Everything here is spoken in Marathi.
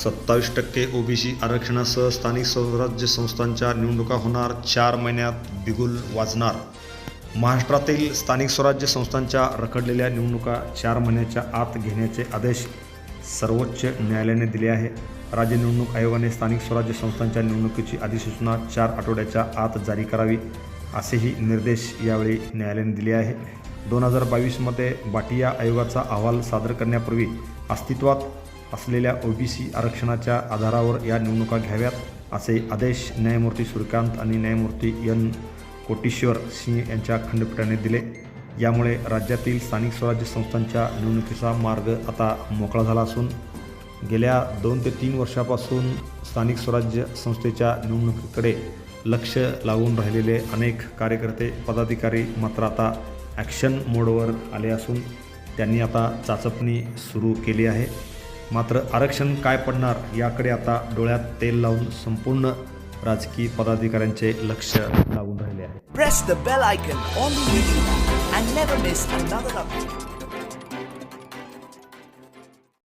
सत्तावीस टक्के ओबीसी आरक्षणासह स्थानिक स्वराज्य संस्थांच्या निवडणुका होणार. चार महिन्यात बिगुल वाजणार. महाराष्ट्रातील स्थानिक स्वराज्य संस्थांच्या रखडलेल्या निवडणुका चार महिन्याच्या आत घेण्याचे आदेश सर्वोच्च न्यायालयाने दिले आहे. राज्य निवडणूक आयोगाने स्थानिक स्वराज्य संस्थांच्या निवडणुकीची अधिसूचना चार आठवड्याच्या आत जारी करावी असेही निर्देश यावेळी न्यायालयाने दिले आहे. दोन हजार बावीसमध्ये बाटिया आयोगाचा अहवाल सादर करण्यापूर्वी अस्तित्वात असलेल्या ओबीसी आरक्षणाच्या आधारावर या निवडणुका घ्याव्यात असे आदेश न्यायमूर्ती सूर्यकांत आणि न्यायमूर्ती एन कोटेश्वर सिंह यांच्या खंडपीठाने दिले. यामुळे राज्यातील स्थानिक स्वराज्य संस्थांच्या निवडणुकीचा मार्ग आता मोकळा झाला असून गेल्या दोन ते तीन वर्षापासून स्थानिक स्वराज्य संस्थेच्या निवडणुकीकडे लक्ष लावून राहिलेले अनेक कार्यकर्ते पदाधिकारी मात्र आता ॲक्शन मोडवर आले असून त्यांनी आता चाचपणी सुरू केली आहे. मात्र आरक्षण काय पडणार याकडे आता डोळ्यात तेल लावून संपूर्ण राजकीय पदाधिकाऱ्यांचे लक्ष लागून राहिले आहे.